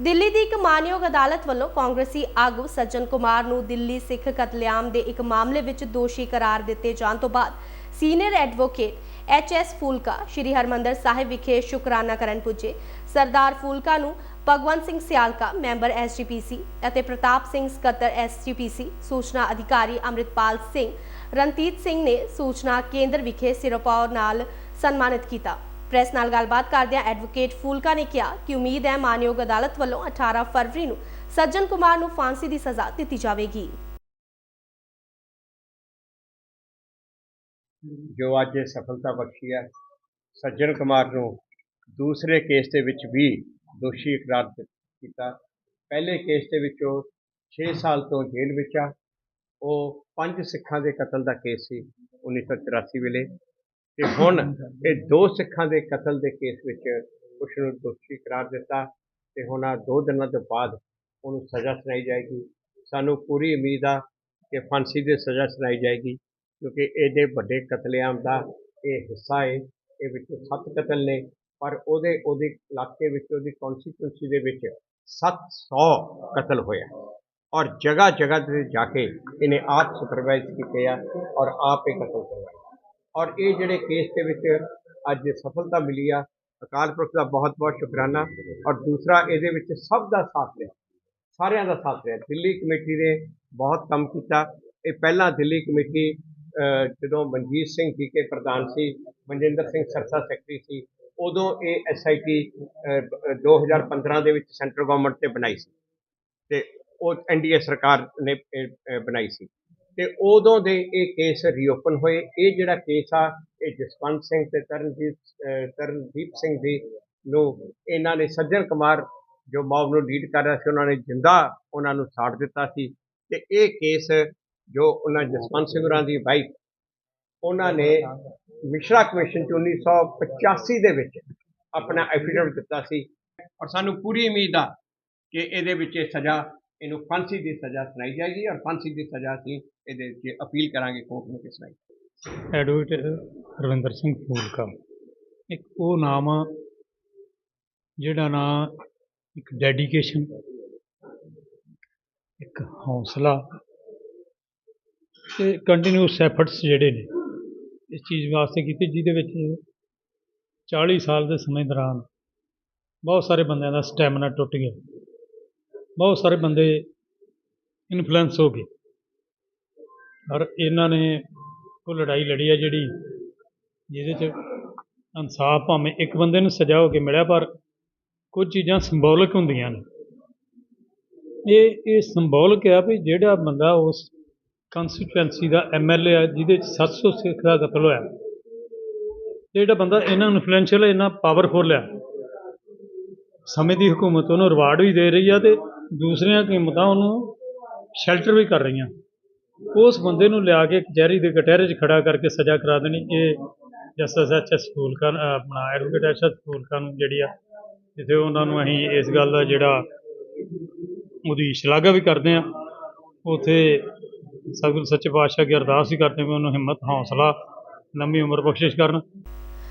ਦਿੱਲੀ ਦੀ ਇੱਕ ਮਾਨਯੋਗ ਅਦਾਲਤ ਵੱਲੋਂ ਕਾਂਗਰਸੀ ਆਗੂ ਸੱਜਣ ਕੁਮਾਰ ਨੂੰ ਦਿੱਲੀ ਸਿੱਖ ਕਤਲੇਆਮ ਦੇ ਇੱਕ ਮਾਮਲੇ ਵਿੱਚ ਦੋਸ਼ੀ ਕਰਾਰ ਦਿੱਤੇ ਜਾਣ ਤੋਂ ਬਾਅਦ senior advocate H S Phoolka Shri Harmandar Sahib ਵਿਖੇ ਸ਼ੁਕਰਾਨਾ ਕਰਨ ਪੁੱਜੇ। ਸਰਦਾਰ ਫੂਲਕਾ ਨੂੰ ਭਗਵੰਤ ਸਿੰਘ ਸਿਆਲਕਾ, ਮੈਂਬਰ ਐਸਜੀਪੀਸੀ ਅਤੇ ਪ੍ਰਤਾਪ ਸਿੰਘ ਸਕੱਤਰ ਐਸਜੀਪੀਸੀ ਸੂਚਨਾ ਅਧਿਕਾਰੀ ਅੰਮ੍ਰਿਤਪਾਲ ਸਿੰਘ, ਰਣਜੀਤ ਸਿੰਘ ਨੇ ਸੂਚਨਾ ਕੇਂਦਰ ਵਿਖੇ ਸਿਰੋਪਾਓ ਨਾਲ ਸਨਮਾਨਿਤ ਕੀਤਾ। ਪ੍ਰੈਸ ਨਾਲ ਗੱਲਬਾਤ ਕਰਦਿਆਂ ਐਡਵੋਕੇਟ ਫੂਲਕਾ ਨੇ ਕਿਹਾ ਕਿ ਉਮੀਦ ਹੈ ਮਾਨਯੋਗ ਅਦਾਲਤ ਵੱਲੋਂ 18 ਫਰਵਰੀ ਨੂੰ ਸੱਜਣ ਕੁਮਾਰ ਨੂੰ ਫਾਂਸੀ ਦੀ ਸਜ਼ਾ ਦਿੱਤੀ ਜਾਵੇਗੀ। ਜੋ ਅੱਜ ਇਹ ਸਫਲਤਾ ਬਖਸ਼ੀ ਹੈ, ਸੱਜਣ ਕੁਮਾਰ ਨੂੰ ਦੂਸਰੇ ਕੇਸ ਦੇ ਵਿੱਚ ਵੀ ਦੋਸ਼ੀ ਇਕਰਾਰ ਕੀਤਾ। ਪਹਿਲੇ ਕੇਸ ਦੇ ਵਿੱਚ ਉਹ 6 ਸਾਲ ਤੋਂ ਜੇਲ੍ਹ ਵਿੱਚ ਆ। ਉਹ ਪੰਜ ਸਿੱਖਾਂ ਦੇ ਕਤਲ ਦਾ ਕੇਸ ਸੀ 1984 ਵੇਲੇ। ਤੇ ਹੁਣ ਇਹ ਦੋ ਸਿੱਖਾਂ ਦੇ ਕਤਲ ਦੇ ਕੇਸ ਵਿੱਚ ਉਸ ਨੂੰ ਦੋਸ਼ੀ ਕਰਾਰ ਦਿੱਤਾ ਤੇ ਹੁਣ ਆ ਦੋ ਦਿਨਾਂ ਤੋਂ ਬਾਅਦ ਉਹਨੂੰ ਸਜ਼ਾ ਸੁਣਾਈ ਜਾਏਗੀ। ਸਾਨੂੰ ਪੂਰੀ ਉਮੀਦ ਆ ਕਿ ਫਾਂਸੀ ਦੀ ਸਜ਼ਾ ਸੁਣਾਈ ਜਾਏਗੀ, ਕਿਉਂਕਿ ਇਹਦੇ ਵੱਡੇ ਕਤਲੇਆਮ ਦਾ ਇਹ ਹਿੱਸਾ ਹੈ ਇਹ ਵਿੱਚੋਂ ਸੱਤ ਕਤਲ ਨੇ, ਪਰ ਉਹਦੇ ਉਹਦੇ ਇਲਾਕੇ ਵਿੱਚ, ਉਹਦੀ ਕਨਸਟੀਟਿਊਂਸੀ ਦੇ ਵਿੱਚ 700 ਕਤਲ ਹੋਇਆ ਔਰ ਜਗ੍ਹਾ ਜਗ੍ਹਾ ਤੇ ਜਾ ਕੇ ਇਹਨੇ ਆਪ ਸੁਪਰਵਾਈਜ਼ ਕੀਤੇ ਆ ਔਰ ਆਪ ਇਹ ਕਤਲ ਕਰਵਾਏ। ਔਰ ਇਹ ਜਿਹੜੇ ਕੇਸ ਦੇ ਵਿੱਚ ਅੱਜ ਸਫਲਤਾ ਮਿਲੀ ਆ, ਅਕਾਲ ਪੁਰਖ ਦਾ ਬਹੁਤ ਬਹੁਤ ਸ਼ੁਕਰਾਨਾ। ਔਰ ਦੂਸਰਾ, ਇਹਦੇ ਵਿੱਚ ਸਭ ਦਾ ਸਾਥ ਰਿਹਾ। ਸਾਰਿਆਂ ਦਾ ਸਾਥ ਰਿਹਾ। ਦਿੱਲੀ ਕਮੇਟੀ ਨੇ ਬਹੁਤ ਕੰਮ ਕੀਤਾ। ਇਹ ਪਹਿਲਾਂ ਦਿੱਲੀ ਕਮੇਟੀ ਜਦੋਂ ਮਨਜੀਤ ਸਿੰਘ ਜੀ ਕੇ ਪ੍ਰਧਾਨ ਸੀ, ਮਨਜਿੰਦਰ ਸਿੰਘ ਸਰਸਾ ਸੈਕਟਰੀ ਸੀ, ਉਦੋਂ ਇਹ ਐਸਆਈਟੀ 2015 ਦੇ ਵਿੱਚ ਸੈਂਟਰ ਗਵਰਨਮੈਂਟ ਤੇ ਬਣਾਈ ਸੀ। ਤੇ ਉਹ ਐਨਡੀਏ ਸਰਕਾਰ ਨੇ ਬਣਾਈ ਸੀ। ਤੇ ਉਦੋਂ ਦੇ ਇਹ ਕੇਸ ਰੀਓਪਨ ਹੋਏ। ਇਹ ਜਿਹੜਾ ਕੇਸ ਆ, ਇਹ ਜਸਵੰਤ ਸਿੰਘ ਤੇ ਤਰਨਜੀਤ ਤਰਨਦੀਪ ਸਿੰਘ ਜੀ ਨੂੰ ਇਹਨਾਂ ਨੇ ਸੱਜਣ ਕੁਮਾਰ ਜੋ ਮੌਬ ਨੂੰ ਲੀਡ ਕਰ ਰਿਹਾ ਸੀ, ਉਹਨਾਂ ਨੇ ਜਿੰਦਾ ਉਹਨਾਂ ਨੂੰ ਸਾੜ ਦਿੱਤਾ ਸੀ। ਤੇ ਇਹ ਕੇਸ ਜੋ ਉਹਨਾਂ ਜਸਵੰਤ ਸਿੰਘ ਹੋਰਾਂ ਦੀ ਵਾਈਫ ਉਹਨਾਂ ਨੇ ਮਿਸ਼ਰਾ ਕਮਿਸ਼ਨ ਚ 1985 ਦੇ ਵਿੱਚ ਆਪਣਾ ਐਫੀਡੇਵਿਟ ਦਿੱਤਾ ਸੀ। ਔਰ ਸਾਨੂੰ ਪੂਰੀ ਉਮੀਦ ਆ ਕਿ ਇਹਦੇ ਵਿੱਚ ਇਹ ਸਜ਼ਾ ਇਹਨੂੰ ਫਾਂਸੀ ਦੀ ਸਜ਼ਾ ਸੁਣਾਈ ਜਾਏਗੀ ਔਰ ਫਾਂਸੀ ਦੀ ਸਜ਼ਾ ਅਸੀਂ ਇਹਦੇ ਵਿੱਚ ਅਪੀਲ ਕਰਾਂਗੇ ਕੋਰਟ ਨੂੰ ਕਿ ਸੁਣਾਈ ਐਡਵੋਕੇਟ ਹਰਵਿੰਦਰ ਸਿੰਘ ਫੂਲਕਾ। ਇੱਕ ਉਹ ਨਾਮ ਆ ਜਿਹੜਾ ਨਾਂ ਇੱਕ ਡੈਡੀਕੇਸ਼ਨ ਇੱਕ ਹੌਸਲਾ ਤੇ ਕੰਟੀਨਿਊਸ ਐਫਰਟਸ ਜਿਹੜੇ ਨੇ ਇਸ ਚੀਜ਼ ਵਾਸਤੇ ਕੀਤੇ, ਜਿਹਦੇ ਵਿੱਚ 40 ਸਾਲ ਦੇ ਸਮੇਂ ਦੌਰਾਨ ਬਹੁਤ ਸਾਰੇ ਬੰਦਿਆਂ ਦਾ ਸਟੈਮਿਨਾ ਟੁੱਟ ਗਿਆ। ਬਹੁਤ ਸਾਰੇ ਬੰਦੇ ਇਨਫਲੂਐਂਸ ਹੋ ਗਏ। ਔਰ ਇਹਨਾਂ ਨੇ ਉਹ ਲੜਾਈ ਲੜੀ ਆ ਜਿਹੜੀ, ਜਿਹਦੇ 'ਚ ਇਨਸਾਫ ਭਾਵੇਂ ਇੱਕ ਬੰਦੇ ਨੂੰ ਸਜ਼ਾ ਹੋ ਕੇ ਮਿਲਿਆ, ਪਰ ਕੁਝ ਚੀਜ਼ਾਂ ਸਿੰਬੋਲਿਕ ਹੁੰਦੀਆਂ ਨੇ। ਇਹ ਇਹ ਸਿੰਬੋਲਿਕ ਆ ਵੀ ਜਿਹੜਾ ਬੰਦਾ ਉਸ ਕੰਸਟੀਟੂਐਂਸੀ ਦਾ ਐਮਐਲਏ ਆ, ਜਿਹਦੇ 'ਚ 700 ਸਿੱਖ ਦਾ ਕਤਲ ਹੋਇਆ। ਇਹ ਜਿਹੜਾ ਬੰਦਾ ਇਹਨਾਂ ਇਨਫਲੂਐਂਸ਼ੀਅਲ ਇੰਨਾ ਪਾਵਰਫੁਲ ਆ, ਸਮੇਂ ਦੀ ਹਕੂਮਤ ਉਹਨੂੰ ਰਿਵਾਰਡ ਵੀ ਦੇ ਰਹੀ ਆ ਤੇ ਦੂਸਰੀਆਂ ਕੀਮਤਾਂ ਉਹਨੂੰ ਸ਼ੈਲਟਰ ਵੀ ਕਰ ਰਹੀਆਂ। ਉਸ ਬੰਦੇ ਨੂੰ ਲਿਆ ਕੇ ਕਚਹਿਰੀ ਦੇ ਕਟਹਿਰੇ 'ਚ ਖੜਾ ਕਰਕੇ ਸਜ਼ਾ ਕਰਾ ਦੇਣੀ। ਇਹ ਜਸਟਿਸ ਐਚ ਐਸ ਫੂਲਕਾ ਆਪਣਾ ਐਡਵੋਕੇਟ ਐਚ ਐਸ ਫੂਲਕਾ ਨੂੰ ਜਿਹੜੀ ਆ, ਜਿੱਥੇ ਉਹਨਾਂ ਨੂੰ ਅਸੀਂ ਇਸ ਗੱਲ ਦਾ ਜਿਹੜਾ ਉਹਦੀ ਸ਼ਲਾਘਾ ਵੀ ਕਰਦੇ ਆ ਉਥੇ ਸਤਿਗੁਰੂ ਸੱਚੇ ਪਾਤਸ਼ਾਹ ਅੱਗੇ ਅਰਦਾਸ ਵੀ ਕਰਦੇ ਵੀ ਉਹਨੂੰ ਹਿੰਮਤ, ਹੌਸਲਾ, ਲੰਮੀ ਉਮਰ ਬਖਸ਼ਿਸ਼ ਕਰਨ।